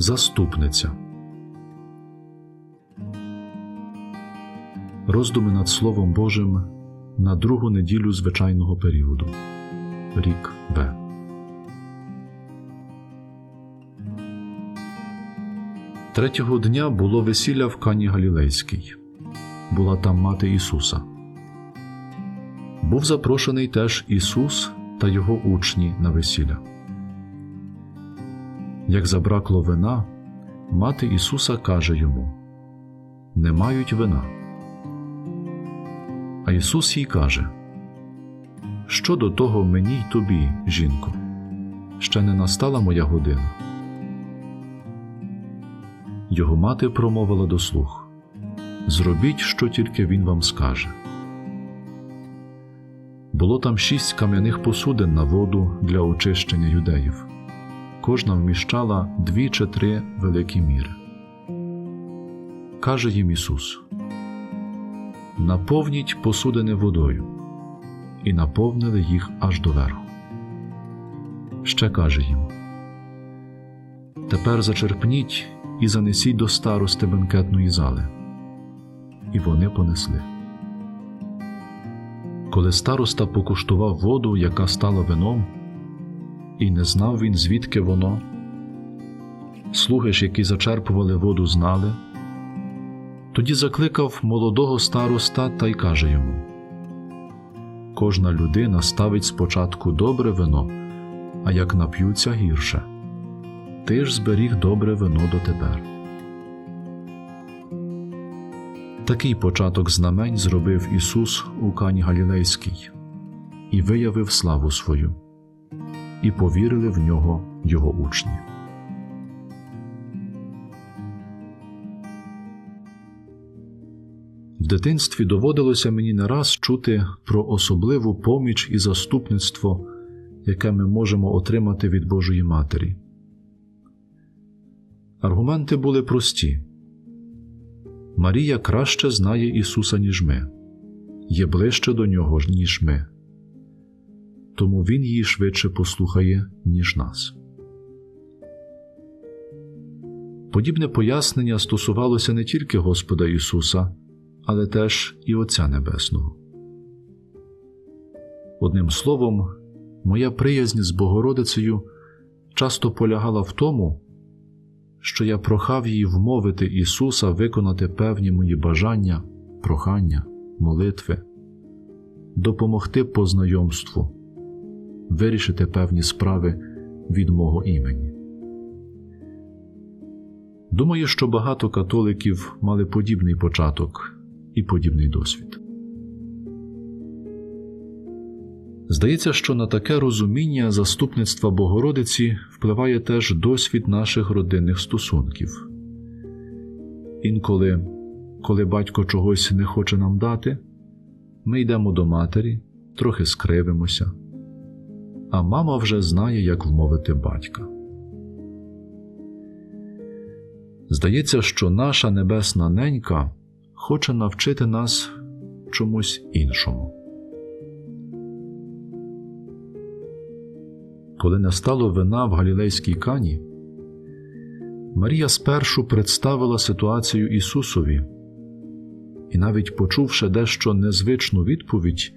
Заступниця. Роздуми над Словом Божим на другу неділю звичайного періоду. Рік Б. Третього дня було весілля в Кані Галілейській. Була там мати Ісуса. Був запрошений теж Ісус та його учні на весілля. Як забракло вина, мати Ісуса каже йому: Не мають вина. А Ісус їй каже: Що до того мені й тобі, жінко? Ще не настала моя година. Його мати промовила до слух: Зробіть, що тільки він вам скаже. Було там шість кам'яних посудин на воду для очищення юдеїв. Кожна вміщала дві чи три великі міри. Каже їм Ісус: Наповніть посудини водою, і наповнили їх аж до верху. Ще каже їм: Тепер зачерпніть і занесіть до старости бенкетної зали. І вони понесли. Коли староста покуштував воду, яка стала вином, і не знав він, звідки воно, слуги ж, які зачерпували воду, знали, тоді закликав молодого староста та й каже йому: Кожна людина ставить спочатку добре вино, а як нап'ються гірше. Ти ж зберіг добре вино дотепер. Такий початок знамень зробив Ісус у Кані Галілейській і виявив славу свою, і повірили в нього Його учні. В дитинстві доводилося мені не раз чути про особливу поміч і заступництво, яке ми можемо отримати від Божої Матері. Аргументи були прості. Марія краще знає Ісуса, ніж ми, є ближче до Нього, ніж ми, тому Він її швидше послухає, ніж нас. Подібне пояснення стосувалося не тільки Господа Ісуса, але теж і Отця Небесного. Одним словом, моя приязнь з Богородицею часто полягала в тому, що я прохав її вмовити Ісуса виконати певні мої бажання, прохання, молитви, допомогти по знайомству, вирішити певні справи від мого імені. Думаю, що багато католиків мали подібний початок і подібний досвід. Здається, що на таке розуміння заступництва Богородиці впливає теж досвід наших родинних стосунків. Інколи, коли батько чогось не хоче нам дати, ми йдемо до матері, трохи скривимося, а мама вже знає, як вмовити батька. Здається, що наша небесна ненька хоче навчити нас чомусь іншому. Коли настало вина в Галілейській кані, Марія спершу представила ситуацію Ісусові і, навіть почувши дещо незвичну відповідь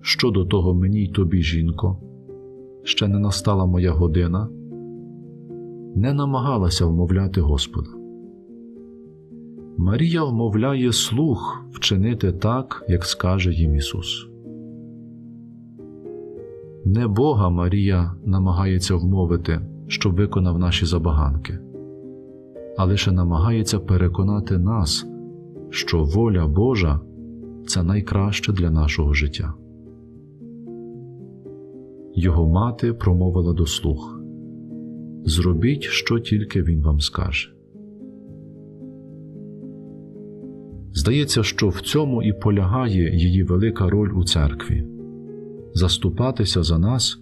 щодо того мені й тобі, жінко, ще не настала моя година, не намагалася вмовляти Господа. Марія вмовляє слух вчинити так, як скаже їм Ісус. Не Бога Марія намагається вмовити, щоб виконав наші забаганки, а лише намагається переконати нас, що воля Божа це найкраще для нашого життя. Його мати промовила до слух Зробіть, що тільки він вам скаже. Здається, що в цьому і полягає її велика роль у церкві заступатися за нас,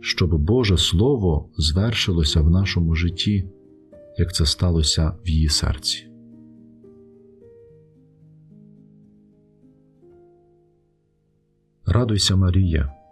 щоб Боже Слово звершилося в нашому житті, як це сталося в її серці. Радуйся, Марія,